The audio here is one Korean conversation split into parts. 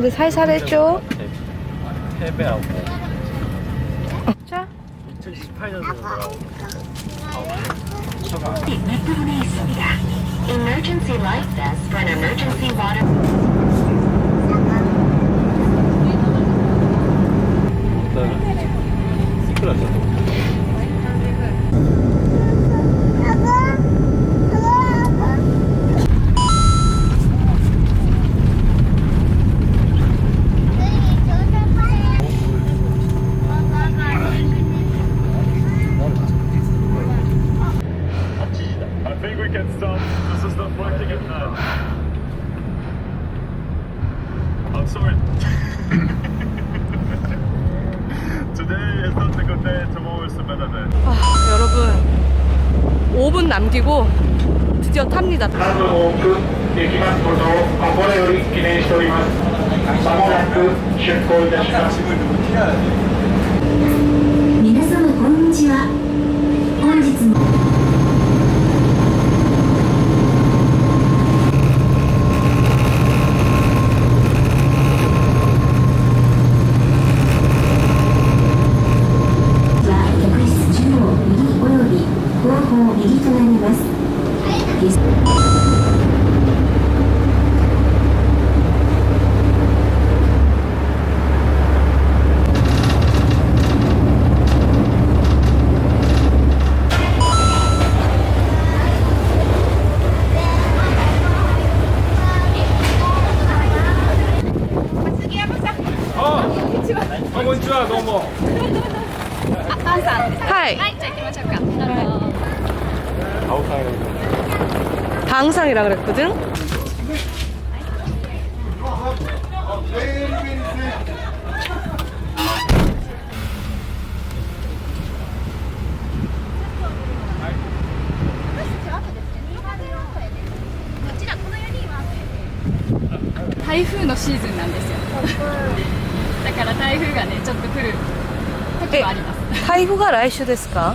이하나 엄마한테 살살 해줘 패배하고 자 2018년도로 넷부분에 있습니다. Emergency life vest for an emergency water. 数多くできますことを心より記念しております。まもなく出港いたします。皆様こんにちは。本日もは客室中央右および後方右となります。ゲスあ、こんにちは、どうも。하이はい、じゃあ行きましょうか。あの 방상이라 그랬거든 台風のシーズンなんですよ。だから台風がね、ちょっと来る時はあります。 타이후가 라이슈 ですか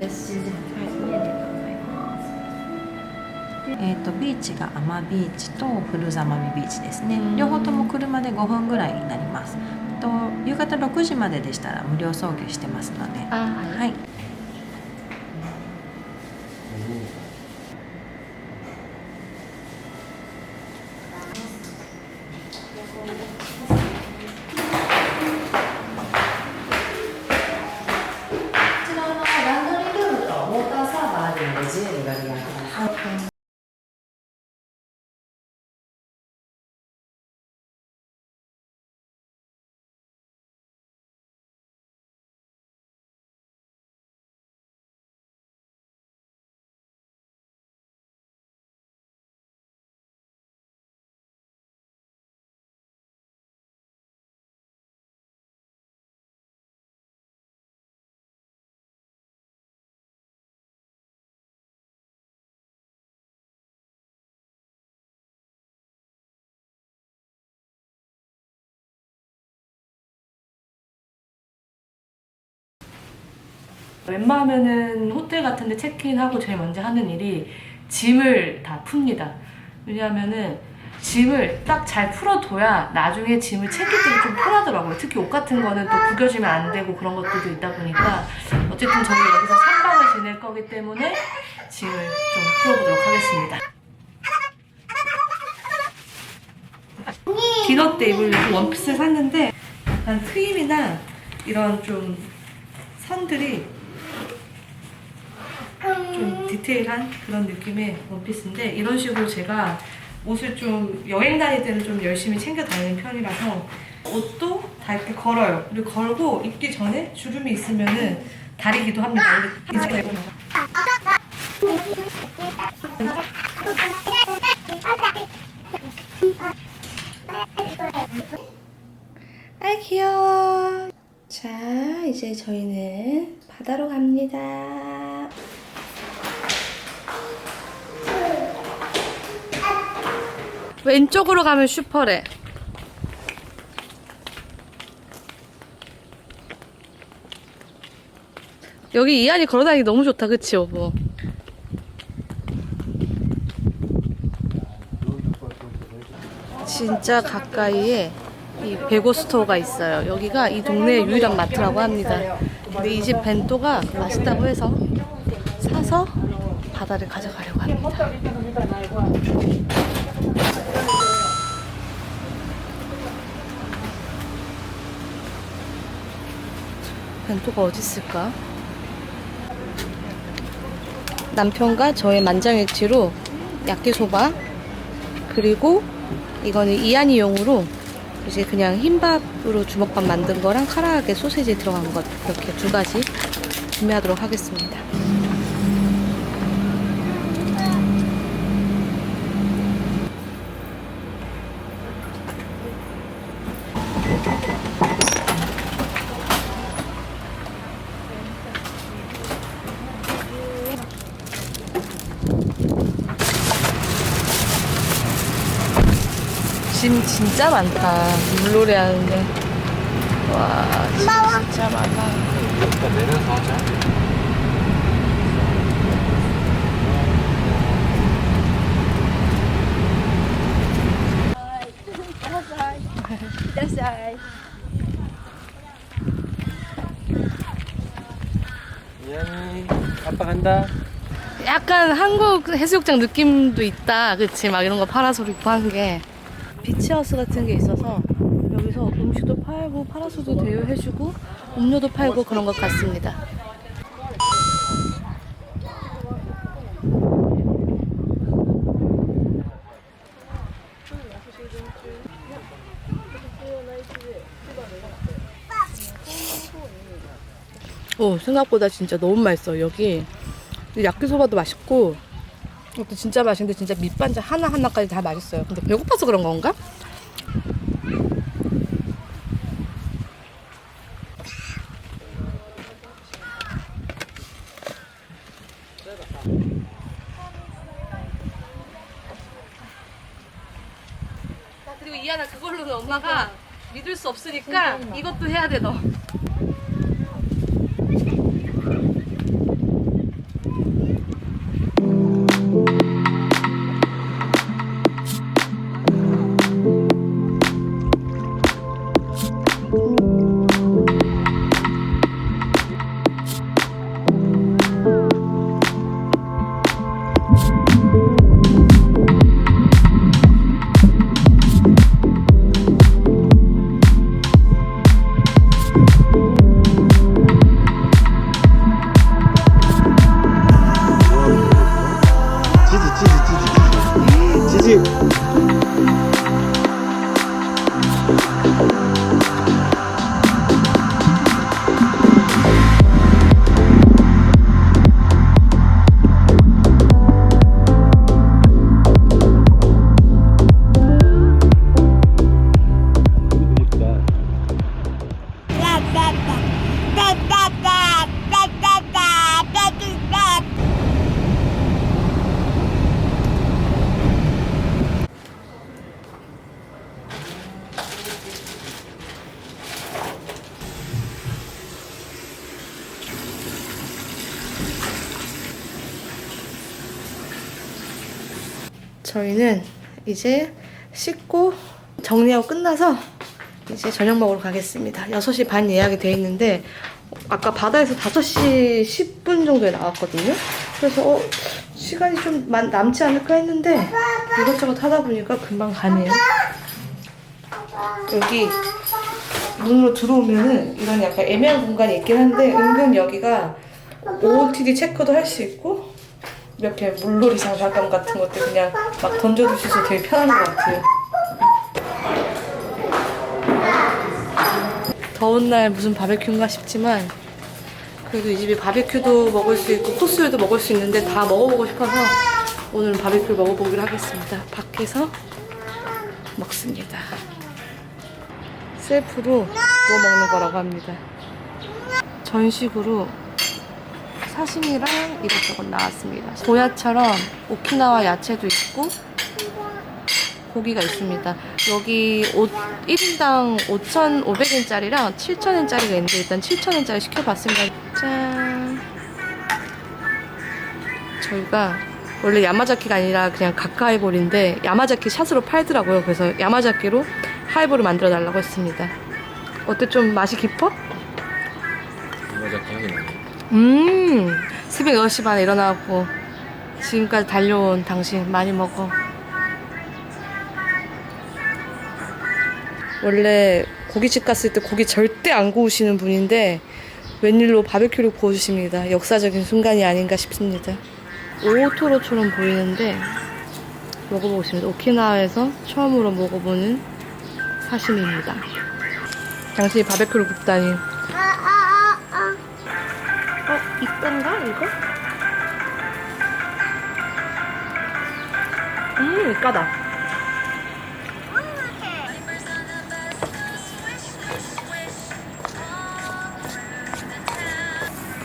네, えー、とビーチがアマビーチとフルザマミビーチですね、うん。両方とも車で5分ぐらいになります。と夕方6時まででしたら無料送迎してますので、 아, はい、 웬만하면은 호텔 같은데 체크인하고 제일 먼저 하는 일이 짐을 다 풉니다. 왜냐하면은 짐을 딱 잘 풀어둬야 나중에 짐을 챙길 때도 좀 편하더라고요. 특히 옷 같은 거는 또 구겨지면 안 되고 그런 것들도 있다 보니까 어쨌든 저희 여기서 3박을 지낼 거기 때문에 짐을 좀 풀어보도록 하겠습니다. 디너 때 입을 이 원피스를 샀는데 약간 트임이나 이런 좀 선들이 좀 디테일한 그런 느낌의 원피스인데 이런 식으로 제가 옷을 좀 여행 다닐 때는 좀 열심히 챙겨 다니는 편이라서 옷도 다 이렇게 걸어요. 그리고 걸고 입기 전에 주름이 있으면은 다리기도 합니다. 근데 아 귀여워. 자 이제 저희는 바다로 갑니다. 왼쪽으로 가면 슈퍼래. 여기 이한이 걸어다니기 너무 좋다, 그치 여보? 진짜 가까이에 이 베고 스토어가 있어요. 여기가 이 동네의 유일한 마트라고 합니다. 근데 이 집 벤또가 맛있다고 해서 사서 바다를 가져가려고 합니다. 벤또가 어디 있을까? 남편과 저의 만장일치로 야끼소바 그리고 이거는 이안이용으로 이제 그냥 흰밥으로 주먹밥 만든 거랑 카라하게 소세지 들어간 것 이렇게 두 가지 구매하도록 하겠습니다. 짐 진짜 많다. 물놀이 하는데. 와, 짐 진짜 많아. 일단 내려서 하자. 미안해. 아빠 간다. 약간 한국 해수욕장 느낌도 있다. 그치? 막 이런 거 파라솔 입고 한 게. 비치하우스 같은 게 있어서 여기서 음식도 팔고 파라솔도 대여해주고 음료도 팔고 그런 것 같습니다. 오, 생각보다 진짜 너무 맛있어. 여기 야끼소바도 맛있고 이것도 진짜 맛있는데 진짜 밑반찬 하나하나까지 다 맛있어요. 근데 배고파서 그런 건가? 그리고 이하나 그걸로는 엄마가 믿을 수 없으니까 이것도 해야 돼 너. 저희는 이제 씻고 정리하고 끝나서 이제 저녁 먹으러 가겠습니다. 6시 반 예약이 돼 있는데 아까 바다에서 5시 10분 정도에 나왔거든요. 그래서 어, 시간이 좀 만- 남지 않을까 했는데 이것저것 하다 보니까 금방 가네요. 여기 문으로 들어오면은 이런 약간 애매한 공간이 있긴 한데 은근 여기가 OOTD 체크도 할 수 있고 이렇게 물놀이 장난감 같은 것들 그냥 막 던져주셔서 되게 편한 것 같아요. 더운 날 무슨 바베큐인가 싶지만 그래도 이 집이 바베큐도 먹을 수 있고 코스요리도 먹을 수 있는데 다 먹어보고 싶어서 오늘 바베큐를 먹어보기로 하겠습니다. 밖에서 먹습니다. 셀프로 구워 먹는 거라고 합니다. 전식으로 사시미랑 이것저것 나왔습니다. 고야처럼 오키나와 야채도 있고 고기가 있습니다. 여기 5, 1인당 5,500엔짜리랑 7,000엔짜리가 있는데 일단 7,000엔짜리 시켜봤습니다. 짠. 저희가 원래 야마자키가 아니라 그냥 가까 하이볼인데 야마자키 샷으로 팔더라고요. 그래서 야마자키로 하이볼을 만들어 달라고 했습니다. 어때 좀 맛이 깊어? 음, 새벽 6시 반에 일어나고 지금까지 달려온 당신 많이 먹어. 원래 고깃집 갔을 때 고기 절대 안 구우시는 분인데 웬일로 바베큐를 구워주십니다. 역사적인 순간이 아닌가 싶습니다. 오토로처럼 보이는데 먹어보겠습니다. 오키나와에서 처음으로 먹어보는 사시미입니다. 당신이 바베큐를 굽다니. 어, 이건가 이거? 음, 까다.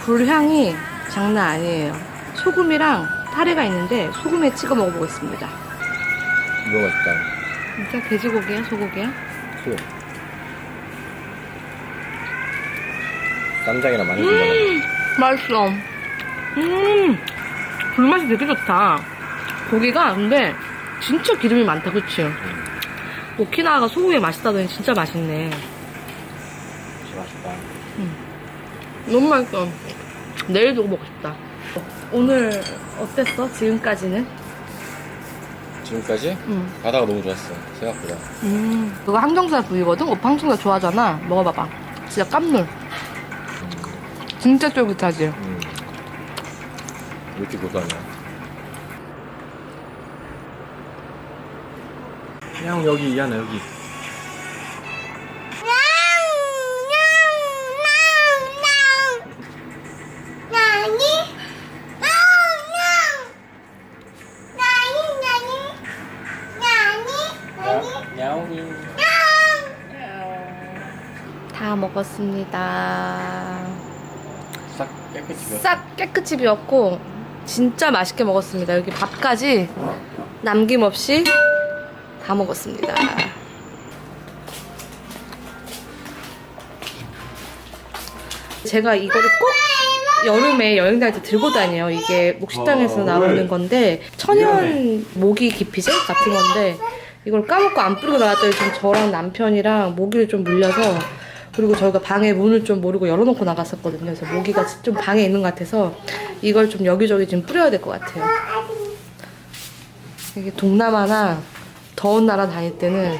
불향이 장난 아니에요. 소금이랑 타레가 있는데 소금에 찍어 먹어보겠습니다. 이거 맛있다. 진짜 돼지고기야, 소고기야? 소. 쌈장이랑 많이 준다. 맛있어. 음, 불맛이 되게 좋다. 고기가 근데 진짜 기름이 많다, 그치? 오키나와가 소고기 맛있다더니 진짜 맛있네. 진짜 맛있다. 너무 맛있어. 내일도 먹고 싶다. 오늘 어땠어? 지금까지는? 지금까지 응. 바다가 너무 좋았어. 생각보다. 음. 그거 항정살 부위거든? 오빠 항정살 좋아하잖아. 먹어봐봐. 진짜 깜놀. 진짜 쫄깃하지? 음. 왜 이렇게 고소하냐? 그냥 여기 이하나 여기. 야옹이. 다 먹었습니다. 싹 깨끗이 비웠어. 싹 깨끗이 비웠고, 진짜 맛있게 먹었습니다. 여기 밥까지 남김없이 다 먹었습니다. 제가 이거를 꼭 여름에 여행 다닐 때 들고 다녀요. 이게 목식당에서 나오는 건데 천연 모기 기피제 같은 건데 이걸 까먹고 안 뿌리고 나왔더니 지금 저랑 남편이랑 모기를 좀 물려서 그리고 저희가 방에 문을 좀 모르고 열어놓고 나갔었거든요. 그래서 모기가 좀 방에 있는 것 같아서 이걸 좀 여기저기 좀 뿌려야 될 것 같아요. 이게 동남아나 더운 나라 다닐 때는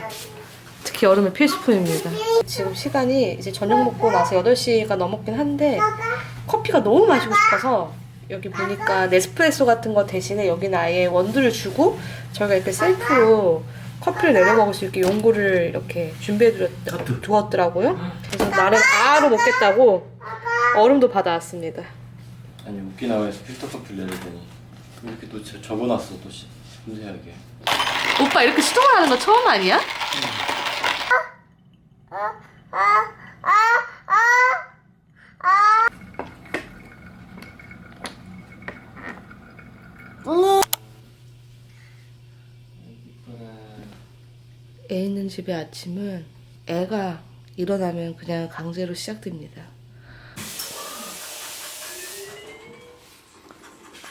특히 여름에 필수품입니다. 지금 시간이 이제 저녁 먹고 나서 8시가 넘었긴 한데 커피가 너무 마시고 싶어서 여기 보니까 네스프레소 같은 거 대신에 여기는 아예 원두를 주고 저희가 이렇게 셀프로 커피를 내려 먹을 수 있게 용구를 이렇게 준비해 두었더라고요. 그래서 나름 바로 먹겠다고 얼음도 받아왔습니다. 아니 오키나와에서 필터 커피를 내리더니 이렇게 또 저- 적어놨어 또 시- 섬세하게. 오빠 이렇게 시동을 하는 거 처음 아니야? 애 있는 집의 아침은 애가 일어나면 그냥 강제로 시작됩니다.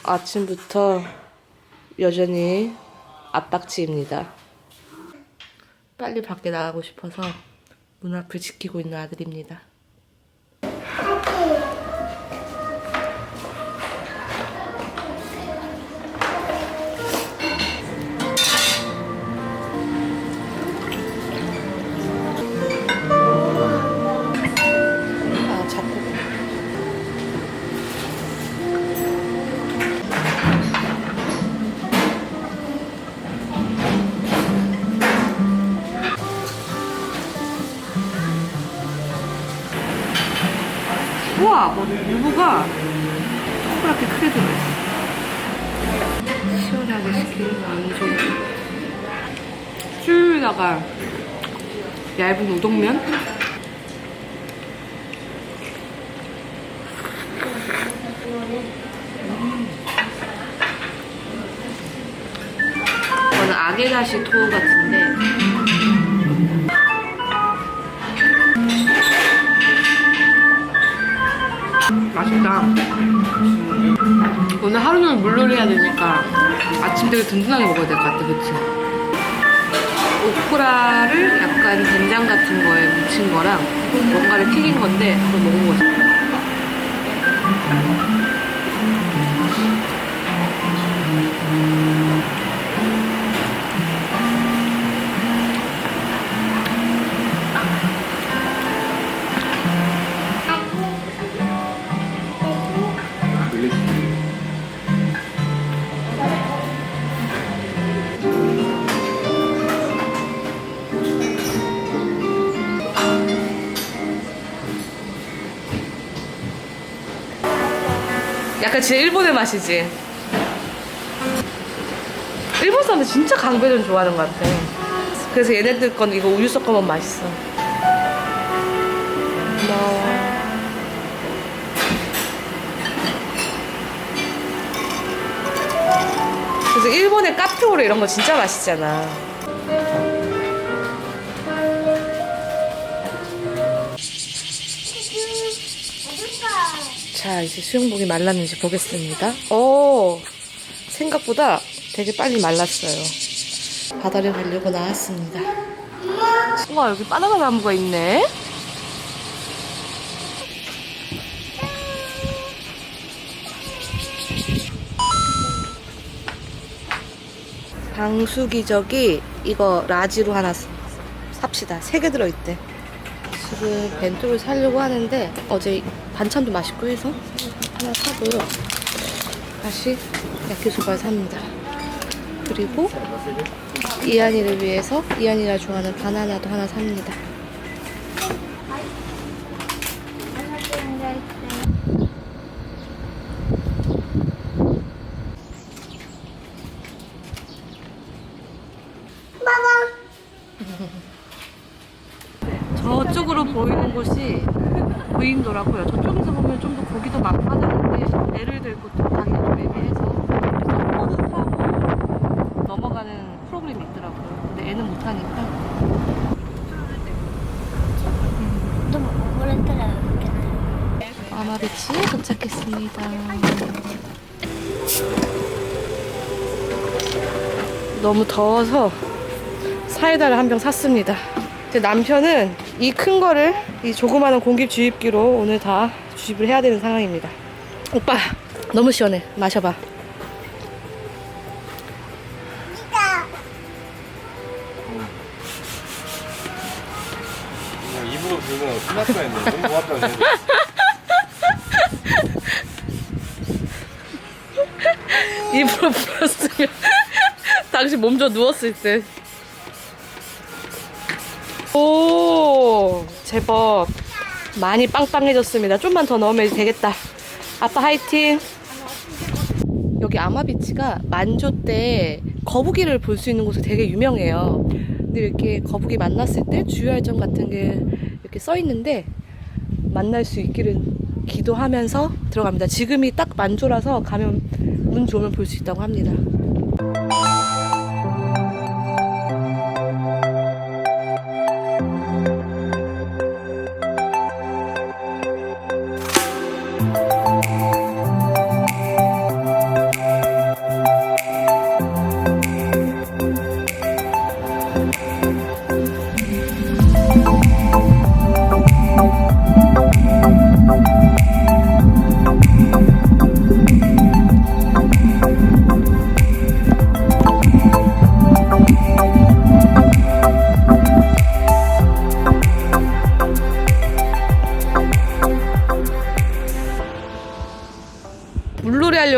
아침부터 여전히 압박지입니다. 빨리 밖에 나가고 싶어서 문 앞을 지키고 있는 아들입니다. 쭈에다가 얇은 우동면? 저는 아게다시 토우 같은데. 맛있다. 오늘 하루는 물놀이 해야 되니까 아침 되게 든든하게 먹어야 될 것 같아 그치? 오크라를 약간 된장 같은 거에 묻힌 거랑 뭔가를 튀긴 건데 한번 먹어보고 약간 진짜 일본의 맛이지. 일본 사람들 진짜 강배전 좋아하는 것 같아. 그래서 얘네들 건 이거 우유 섞어 먹으면 맛있어. 고마워. 그래서 일본의 카페오레 이런 거 진짜 맛있잖아. 자, 이제 수영복이 말랐는지 보겠습니다. 오, 생각보다 되게 빨리 말랐어요. 바다를 가려고 나왔습니다. 우와, 여기 바나나 나무가 있네. 방수기저귀 이거 라지로 하나 사- 삽시다. 세 개 들어있대. 지금 벤토를 사려고 하는데 어제 반찬도 맛있고 해서 하나 사고요. 다시 야키소바를 삽니다. 그리고 이한이를 위해서 이한이가 좋아하는 바나나도 하나 삽니다. 너무 더워서 사이다를 한 병 샀습니다. 제 남편은 이 큰 거를 이 조그마한 공기 주입기로 오늘 다 주입을 해야 되는 상황입니다. 오빠 너무 시원해. 마셔봐. 입으로 불면 끝날 뻔 했네. 너무 고맙다. 근데. 입으로 불었으면 당신 몸좀 누웠을 때. 오, 제법 많이 빵빵해졌습니다. 좀만 더 넣으면 되겠다. 아빠 화이팅! 여기 아마비치가 만조 때 거북이를 볼 수 있는 곳이 되게 유명해요. 근데 이렇게 거북이 만났을 때 주의할 점 같은 게 이렇게 써 있는데 만날 수 있기를 기도하면서 들어갑니다. 지금이 딱 만조라서 가면 운 좋으면 볼 수 있다고 합니다.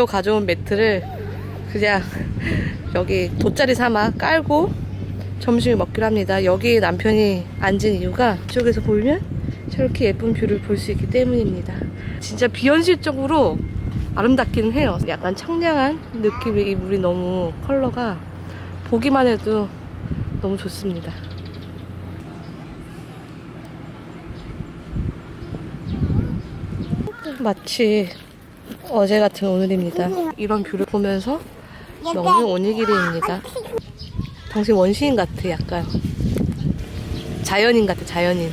가져온 매트를 그냥 여기 돗자리 삼아 깔고 점심을 먹기로 합니다. 여기 남편이 앉은 이유가 이쪽에서 보면 저렇게 예쁜 뷰를 볼 수 있기 때문입니다. 진짜 비현실적으로 아름답기는 해요. 약간 청량한 느낌의 이 물이 너무 컬러가 보기만 해도 너무 좋습니다. 마치 어제 같은 오늘입니다. 이런 뷰를 보면서 너무 오니기리입니다. 당신 원시인 같아, 약간. 자연인 같아, 자연인.